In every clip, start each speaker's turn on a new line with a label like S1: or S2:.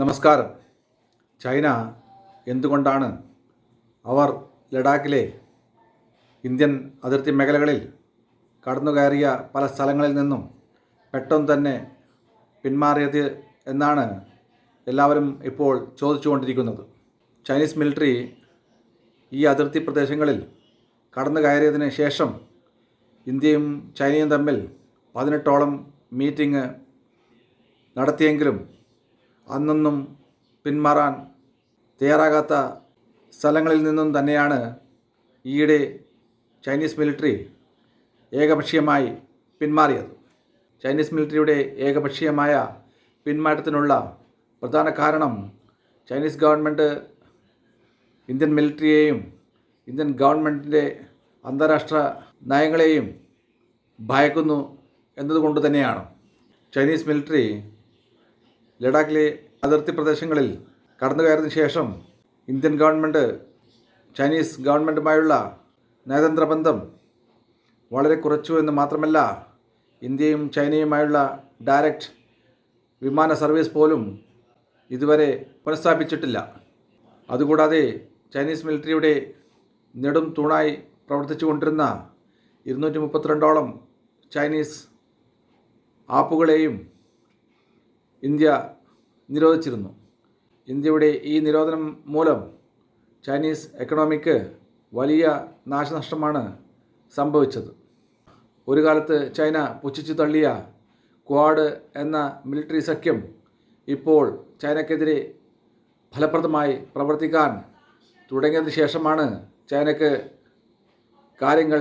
S1: നമസ്കാരം. ചൈന എന്തുകൊണ്ടാണ് അവർ ലഡാക്കിലെ ഇന്ത്യൻ അതിർത്തി മേഖലകളിൽ കടന്നു കയറിയ പല സ്ഥലങ്ങളിൽ നിന്നും പെട്ടെന്ന് തന്നെ പിന്മാറിയത് എന്നാണ് എല്ലാവരും ഇപ്പോൾ ചോദിച്ചുകൊണ്ടിരിക്കുന്നത്. ചൈനീസ് മിലിറ്ററി ഈ അതിർത്തി പ്രദേശങ്ങളിൽ കടന്നു കയറിയതിന് ശേഷം ഇന്ത്യയും ചൈനയും തമ്മിൽ പതിനെട്ടോളം മീറ്റിംഗ് നടത്തിയെങ്കിലും അന്നൊന്നും പിന്മാറാൻ തയ്യാറാകാത്ത സ്ഥലങ്ങളിൽ നിന്നും തന്നെയാണ് ഈയിടെ ചൈനീസ് മിലിറ്ററി ഏകപക്ഷീയമായി പിന്മാറിയത്. ചൈനീസ് മിലിറ്ററിയുടെ ഏകപക്ഷീയമായ പിന്മാറ്റത്തിനുള്ള പ്രധാന കാരണം ചൈനീസ് ഗവൺമെന്റ് ഇന്ത്യൻ മിലിറ്ററിയെയും ഇന്ത്യൻ ഗവൺമെന്റിന്റെ അന്താരാഷ്ട്ര നയങ്ങളെയും ഭയക്കുന്നു എന്നതുകൊണ്ട് തന്നെയാണ് ചൈനീസ് മിലിറ്ററി ലഡാക്കിലെ അതിർത്തി പ്രദേശങ്ങളിൽ കടന്നു കയറിയതിനു ശേഷം ഇന്ത്യൻ ഗവൺമെന്റ് ചൈനീസ് ഗവൺമെന്റുമായുള്ള നയതന്ത്ര ബന്ധം വളരെ കുറച്ചു എന്ന് മാത്രമല്ല ഇന്ത്യയും ചൈനയുമായുള്ള ഡയറക്റ്റ് വിമാന സർവീസ് പോലും ഇതുവരെ പുനഃസ്ഥാപിച്ചിട്ടില്ല. അതുകൂടാതെ ചൈനീസ് മിലിറ്ററിയുടെ നെടും തൂണായി പ്രവർത്തിച്ചു കൊണ്ടിരുന്ന ഇരുന്നൂറ്റി മുപ്പത്തിരണ്ടോളം ചൈനീസ് ആപ്പുകളെയും ഇന്ത്യ നിരോധിച്ചിരുന്നു. ഇന്ത്യയുടെ ഈ നിരോധനം മൂലം ചൈനീസ് എക്കണോമിക്ക് വലിയ നാശനഷ്ടമാണ് സംഭവിച്ചത്. ഒരു കാലത്ത് ചൈന പുച്ഛിച്ചു തള്ളിയ ക്വാഡ് എന്ന മിലിറ്ററി സഖ്യം ഇപ്പോൾ ചൈനക്കെതിരെ ഫലപ്രദമായി പ്രവർത്തിക്കാൻ തുടങ്ങിയതിന് ശേഷമാണ് ചൈനക്ക് കാര്യങ്ങൾ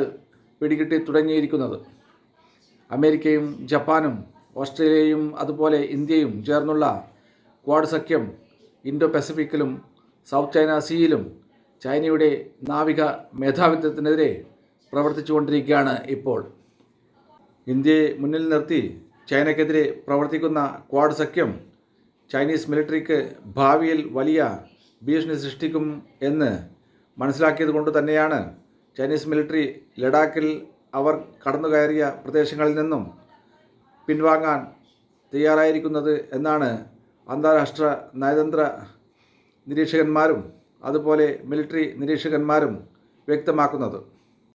S1: പിടികിട്ടി തുടങ്ങിയിരിക്കുന്നത്. അമേരിക്കയും ജപ്പാനും ഓസ്ട്രേലിയയും അതുപോലെ ഇന്ത്യയും ചേർന്നുള്ള ക്വാഡ് സഖ്യം ഇൻഡോ പസഫിക്കിലും സൗത്ത് ചൈന സീയിലും ചൈനയുടെ നാവിക മേധാവിത്വത്തിനെതിരെ പ്രവർത്തിച്ചുകൊണ്ടിരിക്കുകയാണ് ഇപ്പോൾ. ഇന്ത്യയെ മുന്നിൽ നിർത്തി ചൈനയ്ക്കെതിരെ പ്രവർത്തിക്കുന്ന ക്വാഡ് സഖ്യം ചൈനീസ് മിലിറ്ററിക്ക് ഭാവിയിൽ വലിയ ഭീഷണി സൃഷ്ടിക്കും എന്ന് മനസ്സിലാക്കിയത് കൊണ്ട് തന്നെയാണ് ചൈനീസ് മിലിറ്ററി ലഡാക്കിൽ അവർ കടന്നു കയറിയ പ്രദേശങ്ങളിൽ നിന്നും പിൻവാങ്ങാൻ തയ്യാറായിരിക്കുന്നത് എന്നാണ് അന്താരാഷ്ട്ര നയതന്ത്ര നിരീക്ഷകന്മാരും അതുപോലെ മിലിറ്ററി നിരീക്ഷകന്മാരും വ്യക്തമാക്കുന്നത്.